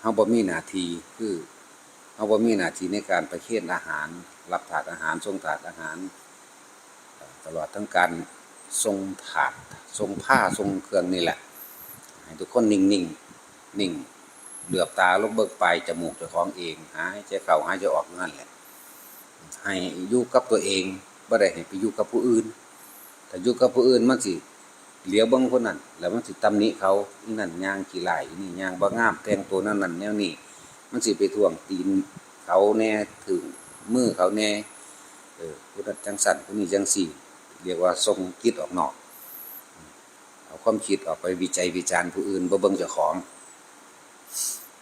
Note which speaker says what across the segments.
Speaker 1: เฮาบ่มีหน้าที่คือเฮาบ่มีหน้าที่ในการไปเคนอาหาร รับถาดอาหารส่งถาดอาหาร ตลอดทั้งการส่งถาดส่งผ้าส่งเครื่องนี่แหละ ให้ทุกคนนิ่งๆนิ่งเหลือบตาลงเบิกไปจมูกเจ้าของเองหาให้ใจเข้าหายใจออกนั่นแหละ ให้อยู่กับตัวเองบ่ได้ให้ไปอยู่กับผู้อื่นถ้าอยู่กับผู้อื่นมันสิ เหลียวเบิ่งคนนั้นแล้วมันสิตำหนิเขาอีนั่นยางกี่ไหลอีนี่ยางบ่งามแต่งตัวนั่นนั่นแนวนี้มันสิไปท่วงตีนเขาแน่ถึงมือเขาแน่เออผู้นั้นจังสั่นผู้นี้จังสี่ เรียกว่าทรงคิดออกนอก เอาความคิดออกไปวิจัยวิจารณ์ผู้อื่นบ่เบิ่งเจ้าของ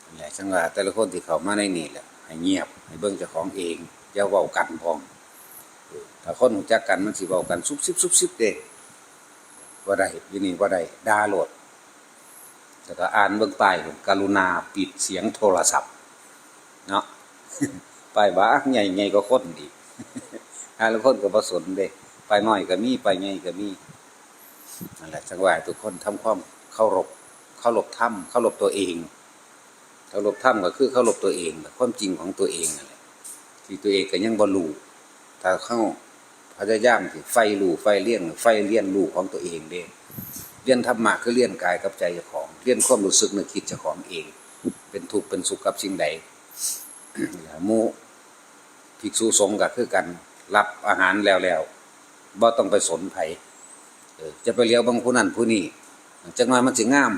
Speaker 1: นั่นแหละจังว่าแต่ละคนที่เขามาในนี่แหละให้เงียบให้เบิ่งเจ้าของเองอย่าเว้ากันพร้อมถ้าคนรู้จักกันมันสิเว้ากันซุบซิบซุบซิบเด้ บ่าได้ยู่นี่บ่ได้ดาโหลดแล้วก็อ่านเบิ่งป้ายพุ่นกรุณาปิดเสียงโทรศัพท์เนาะไปบ้าใหญ่ใหญ่กว่าคนอีกหาละคนก็บ่สนเด้ป้ายน้อยก็มีไปใหญ่ก็มีนั่นแหละจังหวะทุกคนทำความเคารพเคารพธรรมเคารพตัวเองเคารพธรรมก็คือเคารพตัวเองความจริงของตัวเองนั่นแหละที่ตัวเองก็ยังบ่รู้ถ้าเข้า พยายามสิไฟรู้ไฟเลี้ยงไฟเลี้ยนรู้ของตัวเองเด้เรียนธรรมะคือเรียนกายกับใจเจ้าของเรียนความรู้สึกนึกคิดเจ้าของเอง เป็นทุกเป็นสุขกับสิ่งใดหมู่ภิกษุสงฆ์ก็คือกันรับอาหารแล้วแล้วบ่ต้องไปสนไผจะไปเลี้ยวบางผู้นั้นผู้นี้จังน้อยมันสิงาม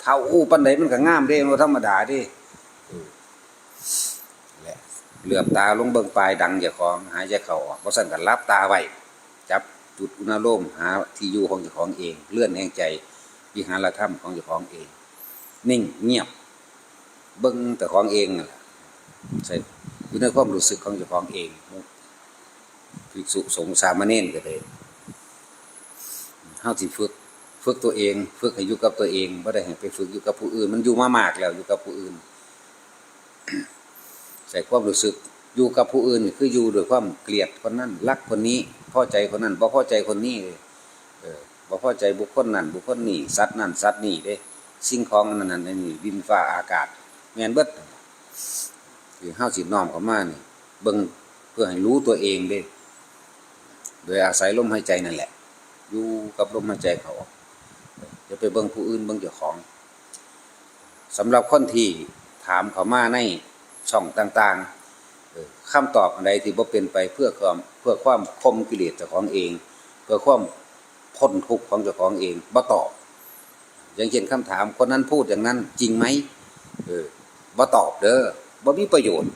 Speaker 1: เท่าอู้ปันใดมันก็งามเด้ธรรมดาเด้ เหลือบตาลงเบิ่งปลายดังเจ้าของหายใจเข้าออกบ่ซั่นก็รับตาไว้จับจุดอุณหภูมิหาที่อยู่ของเจ้าของเอง เลื่อนแห่งใจวิหารธรรมของเจ้าของเอง นิ่งเงียบ เบิ่งแต่ของเองนั่นแหละใส่อยู่ในความรู้สึกของเจ้าของเองภิกษุสงฆ์สามเณรก็ได้เฮาสิฝึกฝึกตัวเอง ฝึกให้อยู่กับตัวเองบ่ได้ให้ไปฝึกอยู่กับผู้อื่น มันอยู่มามากแล้วอยู่กับผู้อื่น ใส่ความรู้สึกอยู่กับผู้อื่นคืออยู่ด้วยความเกลียดคนนั้นรักคนนี้พอใจคนนั้นบ่พอใจคนนี้เออบ่พอใจบุคคลนั้นบุคคลนี้สัตว์นั้นสัตว์นี้เด้ สิ่งของอันนั้นนนี้ดินฟ้าอากาศแมนเบิดคือเฮาสิน้อมเข้ามานี่เบิ่งเพื่อให้รู้ตัวเองเด้โดยอาศัยลมหายใจนั่นแหละ อยู่กับลมหายใจเขาออกอย่าไปเบิ่งผู้อื่นเบิ่งเจ้าของสำหรับคนที่ถามเขามาใน ช่องต่างๆเออคำตอบอะไรที่บ่เป็นไปเพื่อความเพื่อความคมกิเลสเจ้าของเอง เพื่อความพ้นทุกข์ของเจ้าของเองบ่ตอบ อย่างเช่นคำถามคนนั้นพูดอย่างนั้นจริงไหมเออบ่ตอบเด้อบ่มีประโยชน์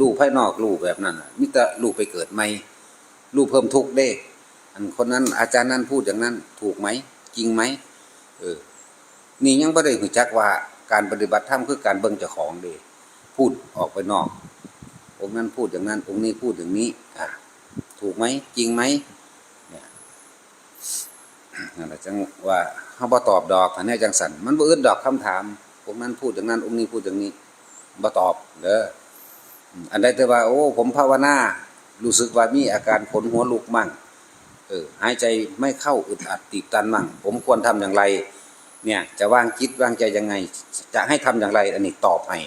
Speaker 1: ลูกภายนอกลูกแบบนั้นมีแต่ลูกไปเกิดใหม่ลูกเพิ่มทุกข์เด้ อันคนนั้นอาจารย์นั้นพูดอย่างนั้นถูกไหมจริงไหมเออนี่ยังไม่ได้หูจักว่าการปฏิบัติธรรมคือการเบิ่งเจ้าของเด้ พูดออกไปนอก องค์นั้นพูดอย่างนั้น องค์นี้พูดอย่างนี้ อะ ถูกไหมจริงไหมเนี่ยนั่นแหละจังว่าเขาบ่ตอบดอกอันนี้จังสันมันบ่อื่นดอกคำถาม องค์นั้นพูดอย่างนั้น องค์นี้พูดอย่างนี้บ่ตอบเด้ออันใดแต่ว่า โอ้ ผมภาวนารู้สึกว่ามีอาการขนหัวลุกมั่ง เออ หายใจไม่เข้าอึดอัดตีบตันมั่ง ผมควรทำอย่างไร เนี่ย จะวางจิตวางใจยังไง จะให้ทำอย่างไร อันนี้ตอบให้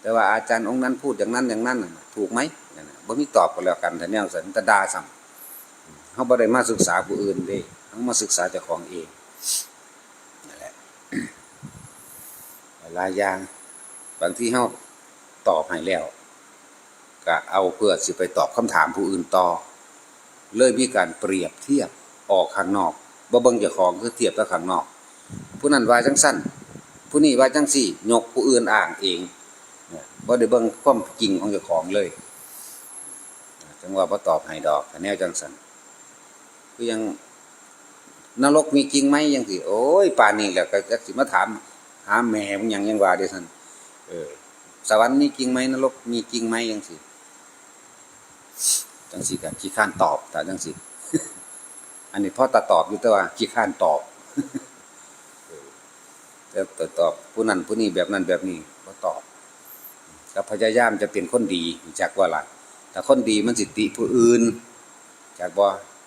Speaker 1: แต่ว่าอาจารย์องค์นั้นพูดอย่างนั้นอย่างนั้นถูกไหมนั่นน่ะบ่มีตอบก็แล้วกันแต่แนวสันตดาซ้ำเขาบ่ได้มาศึกษาผู้อื่นเด้เขามาศึกษาเจ้าของเองนั่นแหละหลายอย่างบางที่เขาตอบให้แล้วก็เอาเพื่อสิไปตอบคำถามผู้อื่นต่อ เลยมีการเปรียบเทียบออกข้างนอกบ่เบิ่งเจ้าของคือเทียบกับข้างนอก ผู้นั้นว่าจังสั้นผู้นี้ว่าจังสี่ยกผู้อื่นอ้างเอง บ่ได้เบิ่งความจริงของเจ้าของเลย จังว่าบ่ตอบให้ดอกแต่แนวจังสันคือยังนรกมีจริงไหมยังสิโอ้ยป่านนี้แหละก็จักสิมาถาม หาแม่มึงยังยังว่าเด้ซั่นเออ สวรรค์มีจริงไหมนรกมีจริงไหมยังสิจังสิกันขี้ข้านตอบแต่จังสิอันนี้พ่อตาตอบอยู่แต่ว่าขี้ข้านตอบเออแต่ตอบผู้นั้นผู้นี้แบบนั้นแบบนี้ก็ตอบ ก็พยายามจะเป็นคนดีจากว่าล่ะถ้าคนดีมันสิติผู้อื่น จากว่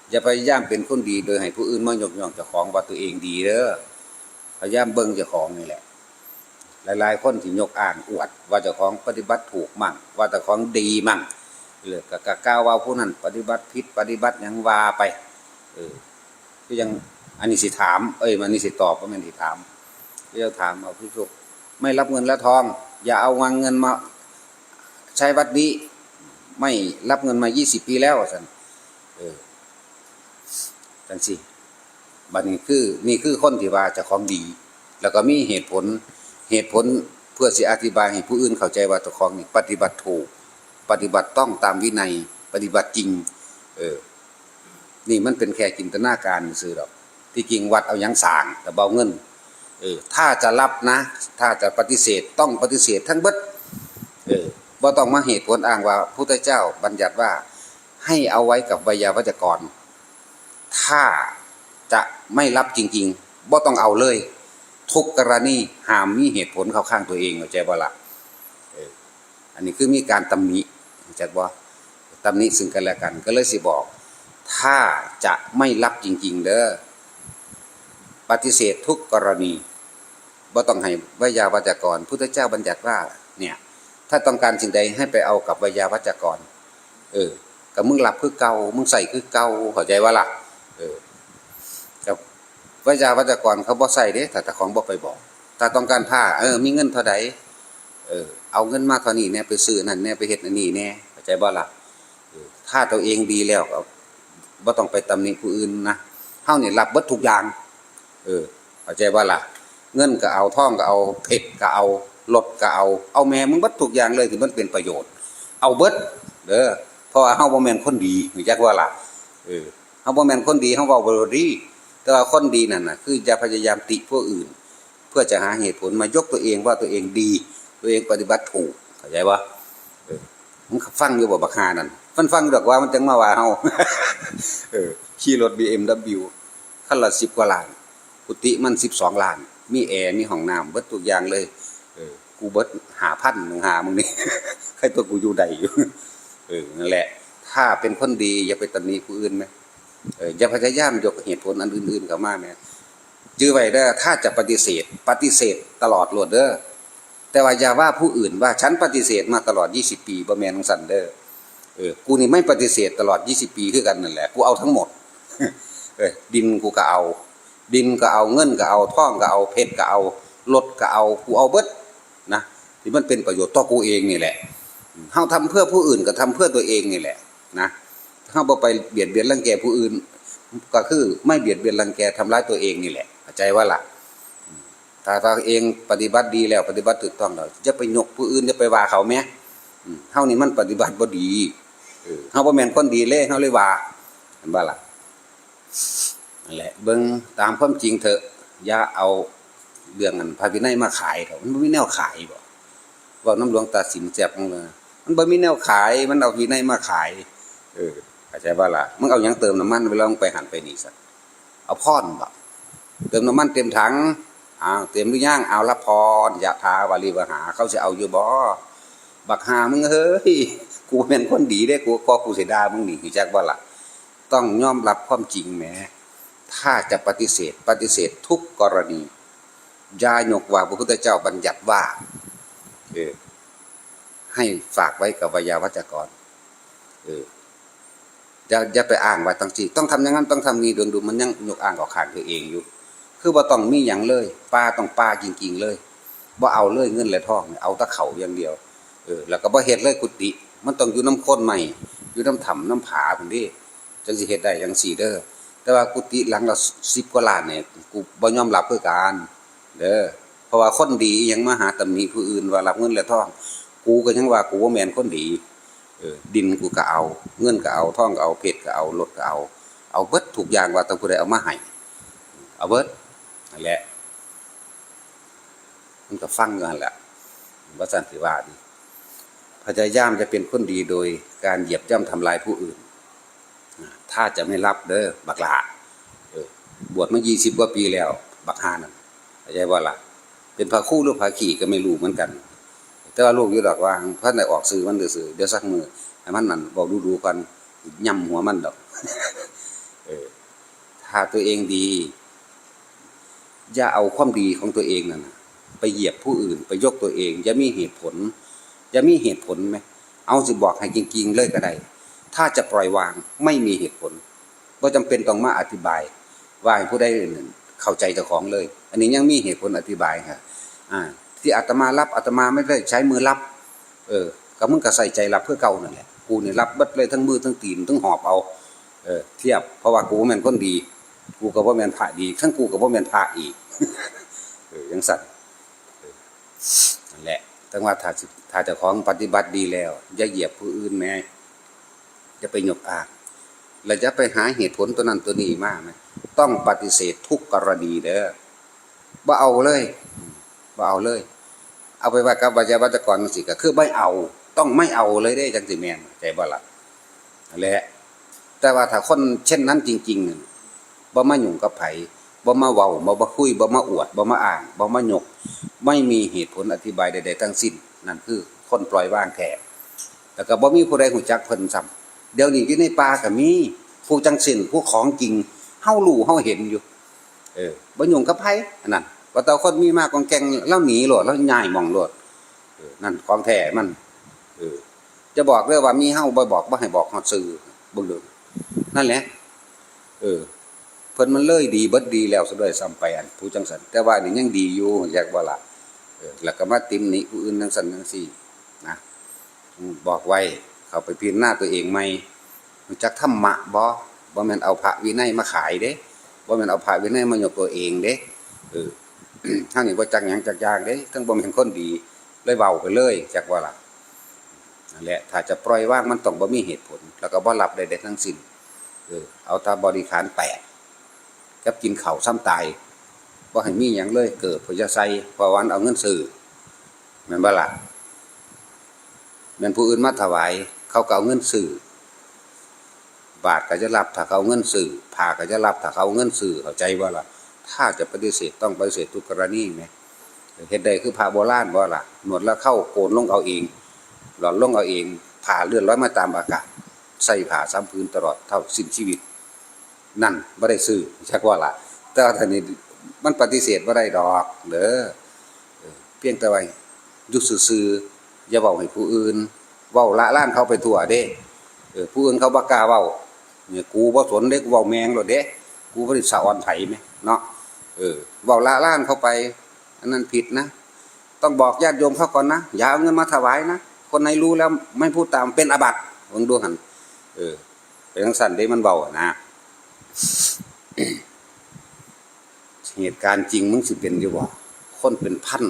Speaker 1: อย่าพยายามเป็นคนดีโดยให้ผู้อื่นมายกย่องเจ้าของว่าตัวเองดีเด้อพยายามเบิ่งเจ้าของนี่แหละ หลายๆ คนที่ยกอ้างอวด ว่าเจ้าของปฏิบัติถูกมั่ง ว่าเจ้าของดีมั่งหรือก็กกล่าวว่าผู้นั้นปฏิบัติผิดปฏิบัติยังว่าไป เออก็ยังอันนี้สิถาม เอ้ยมันนี่สิตอบว่ามันสิถามก็จะถามเอาพี่สุกไม่รับเงินและทอง อย่าเอาวางเงินมา ใช้วัดนี้ ไม่รับเงินมายี่สิบปีแล้วสันเออจังสิบัดนี้คือนี่คือคนที่ว่าจะของดี แล้วก็มีเหตุผลเหตุผลเพื่อสิอธิบายให้ผู้อื่นเข้าใจว่าเจ้าของนี่ปฏิบัติถูก ปฏิบัติต้องตามวินัย ปฏิบัติจริง เออ นี่มันเป็นแค่จินตนาการซื่อหรอกที่จริงวัดเอาหยังสางแต่เบาเงิน เออ ถ้าจะรับนะ ถ้าจะปฏิเสธต้องปฏิเสธทั้งเบิด อบ่ต้องมาเหตุผลอ้างว่าพุทธเจ้าบัญญัติว่าให้เอาไว้กับวิยาวัจกร ถ้าจะไม่รับจริงๆบ่ต้องเอาเลย ทุกกรณีห้ามมีเหตุผลเข้าข้างตัวเองเข้าใจบ่ละอันนี้คือมีการตำหนิเข้าใจบ่ตำหนิซึ่งกันและกัน ก็เลยสิบอก ถ้าจะไม่รับจริง ๆ เด้อปฏิเสธทุกกรณีบ่ต้องให้วิยาวัจกร พุทธเจ้าบัญญัติว่าเนี่ย ถ้าต้องการสิ่งใดให้ไปเอากับวิยาวัจกร เออกับมึงหลับคือเกามึงใส่คือเกาเข้าใจว่าล่ะ เออกับวิยาวัจกรเขาบ่ใส่เด้ถ้าแต่ของบ่ไปบอก ถ้าต้องการผ้า เออ มีเงินเท่าใดเออ เอาเงินมาเท่านี้เนี่ยไปซื้อนั่นเนี่ยไปเฮ็ดอันนี้แน่เข้าใจบ่ล่ะเออถ้าตัวเองดีแล้วก็บ่ต้องไปตำหนิผู้อื่นนะเฮานี่รับเบิดทุกอย่าง เออเข้าใจบ่ล่ะ เงินก็เอาท่องก็เอาเพชรก็เอา รถก็เอา เอาแม่มึงบิดทุกอย่างเลยที่มันเป็นประโยชน์ เอาเบิดเด้อเพราะว่าเฮาบ่แม่นคนดีรู้จักว่าล่ะเออเฮาบ่แม่นคนดีเฮาเว้าบ่ดีแต่ว่าคนดีนั่นน่ะคืออย่าพยายามติผู้อื่น เพื่อจะหาเหตุผลมายกตัวเองว่าตัวเองดี ตัวเองปฏิบัติถูกเข้าใจบ่เออมึงฟังอยู่บ่บักฮานั่นมันฟังดอกว่ามันจังมาว่าเฮาเออขี่รถ BMW คันละ10กว่าล้านกุฏิมัน 12ล้าน มีแอร์มีห้องน้ำเบิดทุกอย่างเลย เออ กูเบิดหาพันหนึ่งหามึงนี่ใครตัวกูอยู่ใดอยู่ เออ นั่นแหละ ถ้าเป็นคนดีอย่าไปตำหนิผู้อื่นไหมเออ อย่าพยายามยกเหตุผลอันอื่นๆเข้ามาแม่จื้อไว้เด้อถ้าจะปฏิเสธ ปฏิเสธตลอดโลดเด้อ แต่ว่าอย่าว่าผู้อื่นว่าฉันปฏิเสธมาตลอด 20 ปีบ่แมนของสันเด้อ เออ กูนี่ไม่ปฏิเสธตลอด 20 ปีคือกันนั่นแหละ กูเอาทั้งหมด เออ ดินกูก็เอา ดินก็เอา เงินก็เอาทองก็เอา เพชรก็เอา รถก็เอา กูเอาเบิด นะที่มันเป็นประโยชน์ต่อกูเองนี่แหละเฮาทำเพื่อผู้อื่นก็ทำเพื่อตัวเองนี่แหละนะเฮาบ่ไปเบียดเบียนรังแกผู้อื่น ก็คือไม่เบียดเบียนรังแกทำร้ายตัวเองนี่แหละเข้าใจว่าล่ะถ้าตัวเองปฏิบัติดีแล้วปฏิบัติถูกต้องแล้วจะไปยกผู้อื่นจะไปว่าเขาแม้อืมเฮานี่มันปฏิบัติบ่ดีเออเฮาบ่แม่นคนดีเลยเฮาเลยว่าเห็นบ่ล่ะนั่นแหละเบิ่งตามความจริงเถอะอย่าเอา เรื่องอันพระวินัยมาขายเถอะมันบ่มีแนวขายบ่เว่าน้ำหลวงตาสินแจ็บมึงเลยมันบ่มีแนวขาย มันเอาวินัยมาขาย เออเข้าใจบ่ล่ะมึงเอาหยังเติมน้ำมันเวลามึงไปหันไปนี่ซะเอาพรบ่เติมน้ำมันเต็มถังอ้าวเต็มหรือยังเอาละพรอยะทาวาลีวหา เขาสิเอาอยู่บ่บักหามึงเฮ้ยกูเป็นคนดีเด้กูก็กูเสิด่ามึงนี่รู้จักบ่ล่ะ ต้องยอมรับความจริงแหมถ้าจะปฏิเสธปฏิเสธทุกกรณี ยายกว่าพระพุทธเจ้าบัญญัติว่าเออให้ฝากไว้กับวิยาวัจกร เอออย่าอย่าไปอ้างว่าตั้งจีต้องทำอย่างนั้นต้องทำนี้ดวงดูมันยังยกอ้างกับขางตัวเองอยู่ คือว่าต้องมีอย่างเลยป้าต้องป้าจริงๆเลยว่าเอาเลยเงินและทองเอาแตะเขาอย่างเดียว เออ แล้วก็บ่เฮ็ดเลยกุฏิมันต้องอยู่น้ำข้นใหม่ อยู่น้ำถ่ำน้ำผาพุ่นเดิจังสิเฮ็ดได้จังสี่เด้อแต่ว่ากุฏิหลังละสิบกว่าล้านเนี่ยกูบ่ยอมรับคือกัน เด้อเพราะว่าคนดียังมาหาตำหนิผู้อื่นว่ารับเงินและทอง กูก็ยังว่ากูว่าแมนคนดีเออดินกูก็เอา เงินก็เอาทองก็เอาเพชรก็เอารถก็เอาเอาเบิดทุกอย่างว่าต้องผู้ใดเอามาให้เอาเบิดนั่นแหละมันก็ฟังอยู่นั่นแหละว่าสันติว่าดีพยายามจะเป็นคนดีโดยการเหยียบย่ำทำลายผู้อื่น ถ้าจะไม่รับเด้อบักลาเออบวชมายี่สิบกว่าปีแล้ว บักฮานั่น เข้าใจว่าล่ะ เป็นพระคู่หรือพระขี่ก็ไม่รู้เหมือนกัน แต่ว่าลูกอยู่ดอกว่าพระไหนออกสื่อมันเดือสื่อเดี๋ยวสักมือให้มันนั่นบอกดูดูกันย่ำหัวมันดอกเออถ้าตัวเองดี อย่าเอาความดีของตัวเองนั่นไปเหยียบผู้อื่น ไปยกตัวเองอย่ามีเหตุผลอย่ามีเหตุผลไหมเอาสิบอกให้จริงๆเลยก็ได้ถ้าจะปล่อยวางไม่มีเหตุผลก็จำเป็นต้องมาอธิบาย ว่าให้ผู้ใด เข้าใจเจ้าของเลย อันนี้ยังมีเหตุผลอธิบายครับอ่า ที่อาตมารับอาตมาไม่ได้ใช้มือรับ เออก็มึงก็ใส่ใจรับเพื่อเก่านั่นแหละกูเนี่ยรับบัดเลยทั้งมือทั้งตีนทั้งหอบเอา เออ เทียบเพราะว่ากูแม่นคนดี กูก็บ่แม่นพระดี ทั้งกูก็บ่แม่นพระอีกเออยังสั่นเออนั่นแหละตั้งว่าถ้าถ้าเจ้าของปฏิบัติดีแล้วอย่าเหยียบผู้อื่นแม่จะไปหยกอ้าง แล้วจะไปหาเหตุผลตัวนั้นตัวนี้มากไหมต้องปฏิเสธทุกกรณีเด้อบ่าเอาเลยบ่าเอาเลย เอาไปว่ากับวิทยาวัจกรสิก็คือไม่เอา ต้องไม่เอาเลยได้จังสิแมนใจบ่ล่ะนั่นแหละแต่ว่าถ้าคนเช่นนั้นจริงๆนั่นบ่มาหยุ่งกับไผบ่มาเว้าบ่มาคุยบ่มาอวดบ่มาอ้างบ่มาหยก ไม่มีเหตุผลอธิบายใดๆทั้งสิ้น นั่นคือคนปล่อยวางแท้แล้วก็บ่มีผู้ใดหูจักเพิ่นซ้ำ เดี๋ยวนี้อยู่ในป่าก็มีผู้จังสินผู้ของจริงเฮารู้เฮาเห็นอยู่ เออบ่ยุ่งกับไผอันนั้นว่าแต่คนมีมากกองแกงแล้วหนีโลดแล้วย้ายหมองโลดเออนั่นของแท้มันเออจะบอกเลยว่ามีเฮาบ่บอกบ่ให้บอกฮอดซื่อบิ่เด้อนั่นแหละ เออเพิ่นมันเลยดีเบิดดีแล้วซะด้วยซ้ำไปอันผู้จังสันแต่ว่านี่ยังดีอยู่อยากว่าละเออแล้วก็มาติมนี่ผู้อื่นจังสันจังซี่นะบอกไว้ เขาไปพิจารณาตัวเองใหมรู้จักธรรมะบ่บ่แม่นเอาพระวินัยมาขายเด้บ่แม่นเอาพระวินัยมายกตัวเองเด้เออทางนี้บ่จักหยังจักยางเด้ทั้งบ่แม่นคนดีเลยเว้าไปเลยจักว่าล่ะนั่นแหละถ้าจะปล่อยว่างมันต้องบ่มีเหตุผล แล้วก็บ่รับใดๆทั้งสิ้นเออเอาตาบริขารแปดกับกินเข้าซ้ำตายบ่ให้มีหยังเลยเกิดพยาไสเพราะวันเอาเงินซื้อแม่นบ่ล่ะแม่นผู้อื่นมาถวาย เขาก็เอาเงินซื้อบาทก็จะรับถ้าเขาเงินซื้อผ้าก็จะรับถ้าเขาเงินซื้อเข้าใจบ่าล่ะ ถ้าจะปฏิเสธต้องปฏิเสธทุกกรณีไหมเฮ็ดได้คือพระโบราณบ่าล่ะหมดแล้วเข้าโกนลงเอาเอง หลอนลงเอาเอง ผ่าเลื่อนร้อยมาตามอากาศใส่ผ่าซ้ำพื้นตลอดเท่าสิ้นชีวิต นั่นไม่ได้ซื้อชักว่าล่ะ แต่ว่าท่านี้มันปฏิเสธว่าได้ดอกเด้อเพียงแต่ว่ายุดซื่อๆอย่าเว้าให้ผู้อื่น เว้าละล้านเขาไปทั่วเด้เออผู้อื่นเขาบ่กล้าเว้าเนี่ยกูบ่สนเด้กูเว้าแมงโลดเด้กูบ่ได้สะออนไผแม่เนาะเออเว้าละล้านเขาไป อันนั้นผิดนะ ต้องบอกญาติโยมเขาก่อนนะอย่าเอาเงินมาถวายนะคนไหนรู้แล้วไม่พูดตามเป็นอาบัติลองดูหันเออเป็นทั้งสันได้มันเบาอะนะเหตุการณ์จริงมึงสิเป็นอยู่บ่คนเป็นพัน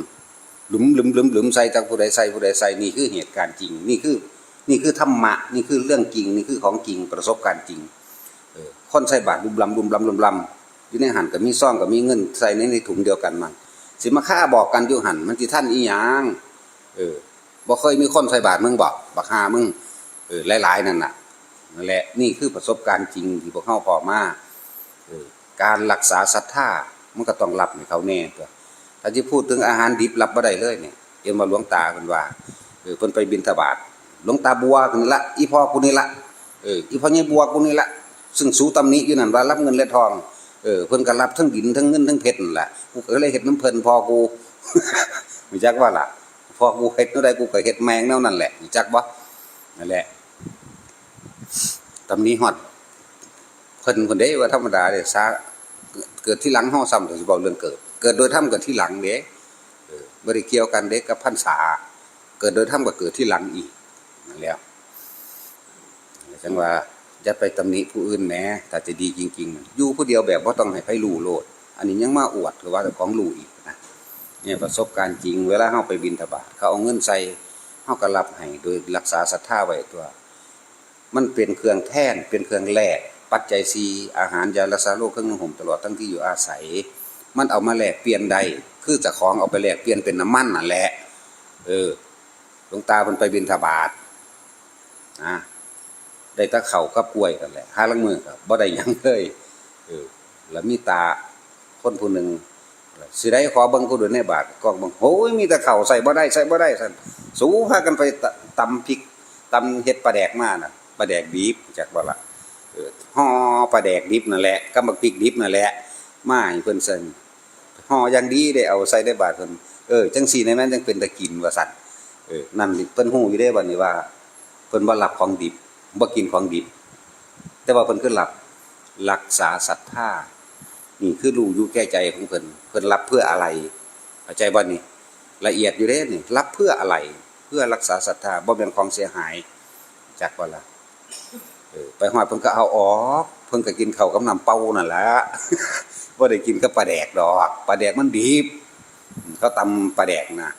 Speaker 1: หลุมหลุมหลุมหลุมใส่จากผู้ใดใส่ผู้ใดใส่นี่คือเหตุการณ์จริง นี่คือ นี่คือธรรมะนี่คือเรื่องจริง นี่คือของจริงประสบการณ์จริงเออคนใส่บาตรลุมลำลุมลำลุมลำอยู่ในหันกับมีซ่องกับมีเงินใส่ในในถุงเดียวกันมันสิมาฆ่าบอกกันอยู่หันมันสิท่านอีหยังเออบ่เคยมีคนใส่บาตรมึงบอกบักหามึงเออหลายๆนั่นน่ะนั่นแหละนี่คือประสบการณ์จริงที่พวกเขาพอมาเออการรักษาศรัทธามันก็ต้องรับให้เขาแน่ตัว ถ้าจะพูดถึงอาหารดิบรับบ่ได้เลยเนี่ยเอ็มาหลวงตาเพิ่นว่าเออเพิ่นไปบิณฑบาตหลวงตาบัวคนนี้ละอีพ่อคนนี้ละเอออีพ่อใหญ่ยบัวคนนี้ละซึ่งสูตำนี้อยู่นั่นว่ารับเงินและทองเออเพิ่นก็รับทั้งดินทั้งเงินทั้งเพชรนั่นแหละกูก็เลยเฮ็ดน้ำเพิ่นพอกูรู้จักว่าล่ะพอกูเฮ็ดเท่าใดกูก็เฮ็ดแมงแนวนั่นแหละรู้จักบ่นั่นแหละตำนี้ฮอดเพิ่นคนเด้ว่าธรรมดาเด้ซาเกิดที่หลังเฮาซ้ำถึงสิบอกเรื่องเกิด เกิดโดยธรรมเกิดที่หลังเด้บ่ได้เกี่ยวกันเด้กับพรรษา เกิดโดยธรรมก็เกิดที่หลังอีกนั่นแล้วจังว่าจะไปตำหนิผู้อื่นแหม้ถ้าจะดีจริงๆอยู่ผู้เดียวแบบว่าต้องให้ไผรู้โลด อันนี้ยังมาอวดหรือว่าเจ้าของรูอีกนะเนี่ยประสบการณ์จริง เวลาเฮาไปบินทบาทเขาเอาเงินใส่เฮาก็รับให้โดยรักษาศรัทธาไว้ตัว มันเป็นเครื่องแท่นเป็นเครื่องแลกปัจจัยสีอาหารยารักษาโรคเครื่องนุ่งห่มตลอดทั้งที่อยู่อาศัย มันเอามาแลกเปลี่ยนได้คือจะของเอาไปแลกเปลี่ยนเป็นน้ำมันนั่นแหละ เออหลวงตาเพิ่นไปบินทบาทนะได้ตะเข่ากับกล้วยกันแหละห้าลังมือกับบ่ได้ยังเลยเออแล้วมีตาคนผู้หนึ่งสิได้ขอบิ่งกูด้วยในบาทกองบิ่งโอ้ยมีต่เข่าใส่บ่ได้ใส่บ่ได้ซั่นสู้พากันไปตำพริกตำเฮ็ดปลาแดกมาน่ะปลาแดกดิบจักบ่ละเออห่อปลาแดกดิบนั่นแหละกับบักพริกดิบนั่นแหละมาให้เพิ่นเซิน ห่ออย่างดีได้เอาใส่ได้บาทเพิ่นเออจังซี่ในแม่นจังเป็นตะกินว่าซั่นเออนั่นเพิ่นฮู้อยู่เด้บัดนี้ว่าเพิ่นบ่รับของดิบบ่กินของดิบ แต่ว่าเพิ่นคือรับรักษาศรัทธานี่คือรู้อยู่แก่ใจของเพิ่นเพิ่นรับเพื่ออะไรเข้าใจบ่นี่ละเอียดอยู่เด้นี่รับเพื่ออะไร เพื่อรักษาศรัทธาบ่เป็นของเสียหายจักบ่ล่ะเออไปฮอดเพิ่นก็เอาออก เพิ่นก็กินข้าวกับน้ำเป่านั่นแหละ บ่ได้กินกับปลาแดกดอกปลาแดกมันดิบเขาตำปลาแดกนะ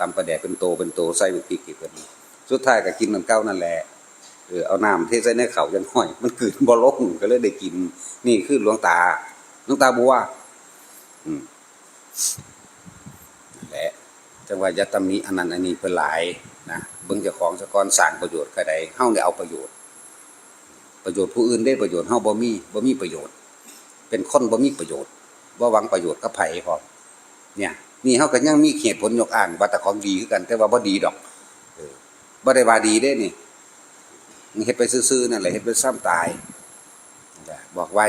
Speaker 1: ตำปลาแดกเป็นโตเป็นโตใส่พริกอีกเพิ่นสุดท้ายก็กินน้ำเก้านั่นแหละเออเอาน้ำเทใส่ในข้าจังห้อย มันกลืนบ่ลงก็เลยได้กิน นี่คือหลวงตาหลวงตาบัวอืมแหละจังหว่าจะตำหนิอันนั้นอันนี้เพิ่นหลายนะเบิ่งเจ้าของซะก่อนสร้างประโยชน์ก็ได้เฮาได้เอาประโยชน์ ประโยชน์ผู้อื่นได้ประโยชน์เฮาบ่มีบ่มีประโยชน์ เป็นคนบ่มีประโยชน์บ่หวังประโยชน์กับไผ่พร้อมเนี่ยนี่เฮาก็ยังมีเหตุผลยกอ้างว่าแต่ของดีคือกัน แต่ว่าบ่ดีดอกบ่ได้ว่าดีเด้นี่เฮ็ดไปซื่อๆนั่นแหละเฮ็ดไปซ้ำตายบอกไว้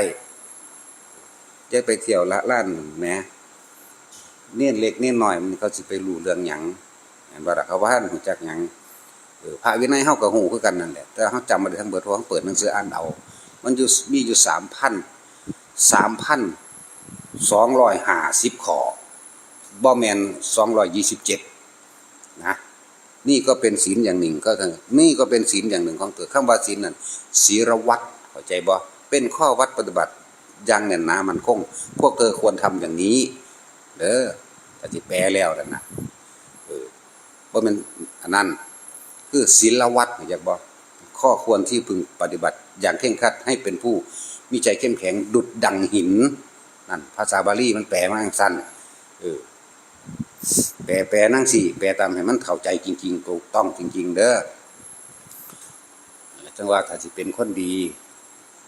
Speaker 1: จะไปเที่ยวละล้านแหมเนียนเล็กเนียนน้อยมันเขาสิไปรู้เรื่องหยังเห็นบ่ล่ะเขาว่าท่านรู้จักหยังออพระวินัยเฮาก็ฮู้คือกันนั่นแหละแต่เฮาจำบ่ได้ทั้งเบิดเพราะเฮาเปิดหนังสืออ่านเอา มันอยู่มีอยู่3,000 สามพันสองร้อยห้าสิบขอบ่แมนสองร้อยยี่สิบเจ็ดนะนี่ก็เป็นศีลอย่างหนึ่งก็คือนี่ก็เป็นศีลอย่างหนึ่งของเธอคำว่าศีลนั่นศีลวัดเข้าใจบ่เป็นข้อวัดปฏิบัติอย่างแน่นหนามันคง พวกเธอควรทำอย่างนี้เด้อแต่ที่แปลแล้วนั่นนะเออบ่แมันอันนั้นคือศีลวัดเข้าใจบ่ข้อควรที่พึงปฏิบัติอย่างเคร่งครัดให้เป็นผู้ มีใจเข้มแข็งดุดดังหินนั่นภาษาบาลีมันแปลมาอย่างสั้นเออแปลแปลนั่งสี่แปลตามให้มันเข้าใจจริงๆถูกต้องจริง ๆ เด้อจังว่าถ้าสิเป็นคนดี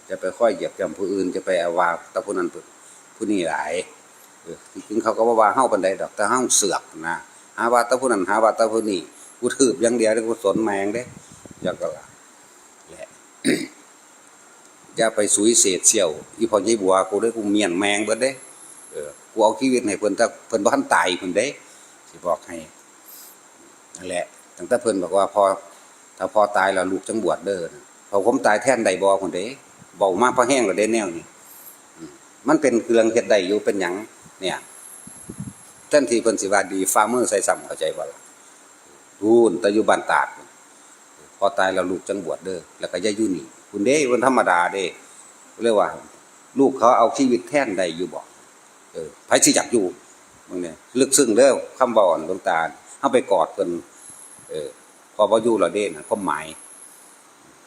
Speaker 1: จะไปค่อยเหยียบย่ำผู้อื่น จะไปอาว่าแตะผู้นั้นผู้นี้หลายเออที่จริงเขาก็บ่ว่าเฮาปานใดดอกแต่เฮาเสือกนะหาว่าแตะผู้นั้นหาว่าแตะผู้นี้กูถืบอย่างเดียวเด้กูสนแมงเด้อยากก็ล่ะละ อย่าไปสุยเศษเสี่ยวอีพอใหญ่บัวกูได้กูเมียนแมงเบิดเด้เออกูเอาชีวิตให้เพิ่นถ้าเพิ่นบ่ทันตายเพิ่นเด้สิบอกให้นั่นแหละตั้งแต่เพิ่นบอกว่าพอถ้าพอตายแล้วลูกจังบวชเด้อพอผมตายแท่นได้บ่พุ่นเด้เบามาพอแห้งแล้วเด้แนวนี้อืมมันเป็นเครื่องเฮ็ดได้อยู่เป็นหยังเนี่ยทันที่เพิ่นสิว่าดีฟาร์มเมอร์ใส่ซ้ำเข้าใจบ่ล่ะรูนแต่อยู่บ้านตาดพอตายแล้วลูกจังบวชเด้อแล้วก็อย่าอยู่นี่ คุณเด้วันธรรมดาเด้เรียกว่า ลูกเขาเอาชีวิตแท่นใดอยู่บ่เออไผสิอยากอยู่มึงเนี่ยลึกซึ้งเด้อคำบ่อ่อนดวงตาเฮาไปกอดเพิ่นเออพอบ่อยู่แล้วเด้นะความหมาย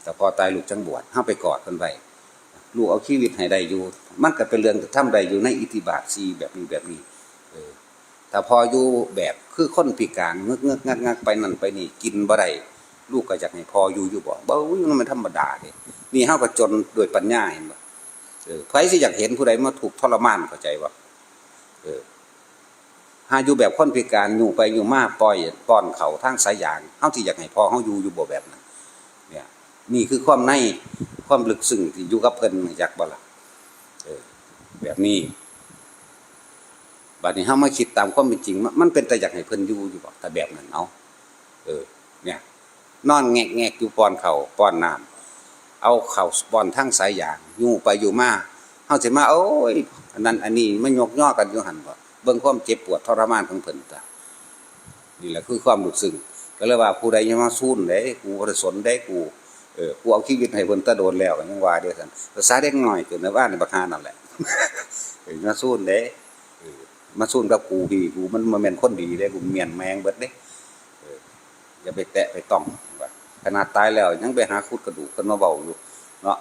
Speaker 1: แต่พอตายลูกจังบวชเฮาไปกอดเพิ่นไว้ลูกเอาชีวิตให้ได้อยู่ มันก็เป็นเรื่องที่ทำได้อยู่ในอิทธิบาท4แบบนี้แบบนี้ เออแต่พออยู่แบบคือคนพิการเงึกๆงักๆไปนั่นไปนี่กินบ่ได้ ลูกก็อยากให้พออยู่อยู่บ่บ่อุ้ยมันไม่ธรรมดาเด้นี่เฮาก็จนโดยปัญญาเห็นบ่เออไผสิอยากเห็นผู้ใดมาถูกทรมานเข้าใจบ่เออหาอยู่แบบคนพิการอยู่ไปอยู่มาปล่อยป้อนเขาทางสายยางเฮาที่อยากให้พอเฮาอยู่อยู่บ่แบบนั้นเนี่ยนี่คือความในความลึกซึ้งที่อยู่กับเพิ่นอยากบ่ล่ะเออแบบนี้บัดนี้เฮามาคิดตามความเป็นจริง มันเป็นแต่อยากให้เพิ่นอยู่อยู่บ่แต่แบบนั้นเอาเออ นอนแงกแงกอยู่ป้อนเขาป้อนน้ำเอาเข่าป้อนทั้งสายยางอยู่ไปอยู่มาเฮาสิมาโอ้ยอันนั้นอันนี้มันยกย่อกันอยู่หันบ่เบิ่งความเจ็บปวดทรมานของเพิ่นตานี่แหละคือความรู้สึกก็เลยว่าผู้ใดยังมาสู้นเด้กูบ่ได้สนเด้กูเออกูเอาชีวิตให้เพิ่นตะโดนแล้วก็ยังว่าเด้อซั่นภาษาเด็กน้อยเกิดในบ้านในบักหานั่นแหละเออมาสู้นเด้เออมาสู้นกับกูพี่กูมันบ่แม่นคนดีเด้กูเมียนแมงเบิดเด้อย่าไปแตะไปต้อง ขนาดตายแล้ว ยังไปหาขุดกระดูกขึ้นมาเบาอยู่เนาะ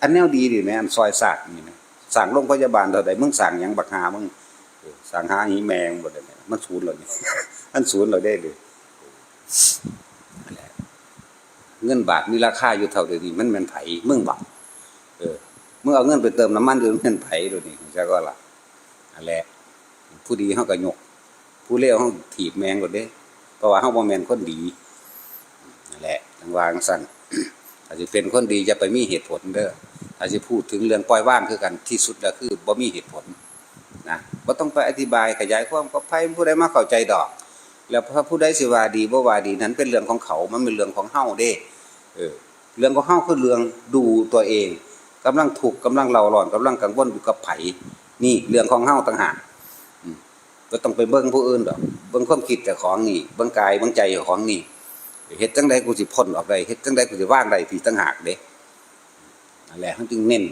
Speaker 1: อันแนวดีดิแม่อันซอยสากนี่นะสั่งโรงพยาบาลเท่าใดมึงสั่งยังบักหามึงสั่งหาหีแมงบ่ได้แม่มันศูนย์แล้วนี่อันศูนย์เราได้เลยเงินบาทมีราคาอยู่เท่าเดียวนี้มันแม่นไผ่มึงบักเออมึงเอาเงินไปเติมน้ำมันอยู่มันเป็นไผเดี๋ยวนี้ใช่ก็ล่ะนั่นแหละผู้ดีเฮาก็ยก ผู้เลวเฮาถีบแมงกว่าเด้เพราะว่าเฮาบ่แมนคนดี แหละวางสั่นถ้าสิเป็นคนดีจะไปมีเหตุผลเด้อถ้าสิพูดถึงเรื่องปล่อยว่างคือกันที่สุดแล้วคือบ่มีเหตุผลนะบ่ต้องไปอธิบายขยายความกับไผผู้ใดมาเข้าใจดอก แล้วพระผู้ใดสิว่าดีบ่ว่าดีนั้นเป็นเรื่องของเขา มันเป็นเรื่องของเฮาเด้เออเรื่องของเฮาคือเรื่องดูตัวเองกำลังถูกข์กำลังเล่าร้อนกำลังกังวลอยู่กับไผนี่เรื่องของเฮาต่างหากอืมบ่ต้องไปเบิ่งผู้อื่นดอก เบิ่งความคิดเจ้าของนี่ เบิ่งกาย เบิ่งใจของนี่ เฮ็ดจังไดกูสิพ้นออกได้เฮ็ดจังไดกูสิว่างได้พี่ต่างหากเด้นั่นแหละเขาจึงเน้น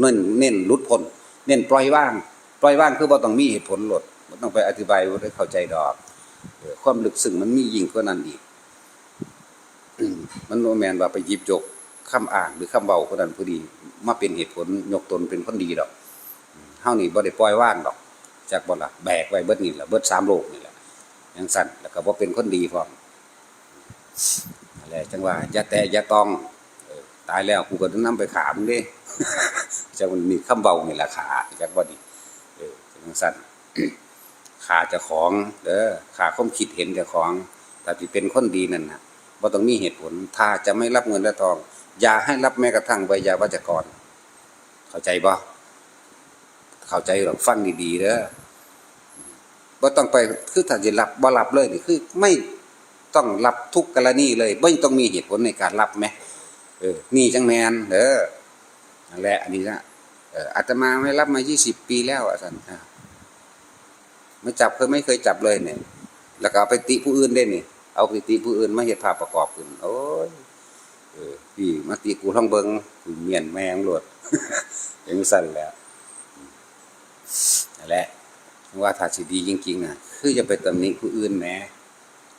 Speaker 1: เน้นเน้นหลุดพ้นเน้นปล่อยว่าง ปล่อยว่างคือบ่ต้องมีเหตุผลหลดบ่ต้องไปอธิบายบ่ได้เข้าใจดอกความลึกซึ้งมันมียิ่งกว่านั้นอีกมันบ่แม่นว่าไปหยิบยกคำอ้างหรือคำเว้าคนนั้นผู้ดี มาเป็นเหตุผลยกตนเป็นคนดีดอกเฮานี่บ่ได้ปล่อยว่างดอกจักบ่ล่ะแบกไว้เบิดนี่ล่ะเบิดสามโลกนี่แหละจังซั่นแล้วก็บ่เป็นคนดีพร้อม นั่นแหละจังว่าอย่าแต่อย่าต้องตายแล้วกูก็ต้องนำไปขามึงเด้จังมันมีคำเว้านี่ล่ะขาจักบ่ดีเออจังสั้นขาจะของเด้อขาความคิดเห็นจ้าของถ้าที่เป็นคนดีนั่นนะบ่ต้องมีเหตุผล ถ้าจะไม่รับเงินและทอง อย่าให้รับแม้กระทั่งใบยาวัจกร เข้าใจบ่เข้าใจหรอกฟังดีๆเด้อบ่ต้องไปคือถ้าจะรับบ่รับเลยนี่คือไม่ ต้องรับทุกกรณีเลยบ่ต้องมีเหตุผลในการรับแหมเออนี่จังแมนเด้อนั่นแหละอันนี้นะเอออาตมาไม่รับมา20ปีแล้วอาจารย์ไม่จับเคยไม่เคยจับเลยเนี่ย แล้วก็เอาไปติผู้อื่นได้นี่เอาไปติผู้อื่นมาเฮ็ดภาพประกอบขึ้นโอ้ยเออพี่มาติกูท่องเบิงกูเมียนแมงโลดอย่างสั่นแล้วนั่นแหละว่าถ้าสิดีจริงๆน่ะคือจะไปตำหนิผู้อื่นแหม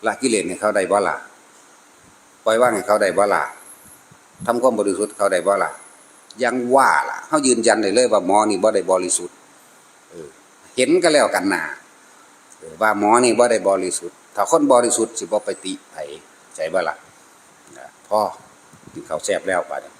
Speaker 1: ละกิเลสให้เขาได้บ่ละปล่อยว่างให้เขาได้บ่ละทำความบริสุทธิ์เขาได้บ่ละยังว่าล่ะเขายืนยันได้เลยว่าหมอนี่บ่ได้บริสุทธิ์เออเห็นก็แล้วกันนาว่าหมอนี่บ่ได้บริสุทธิ์ถ้าคนบริสุทธิ์สิบ่ไปติไผใจบ่ล่ะนะพ่อกินข้าวแซ่บแล้วบัดนี้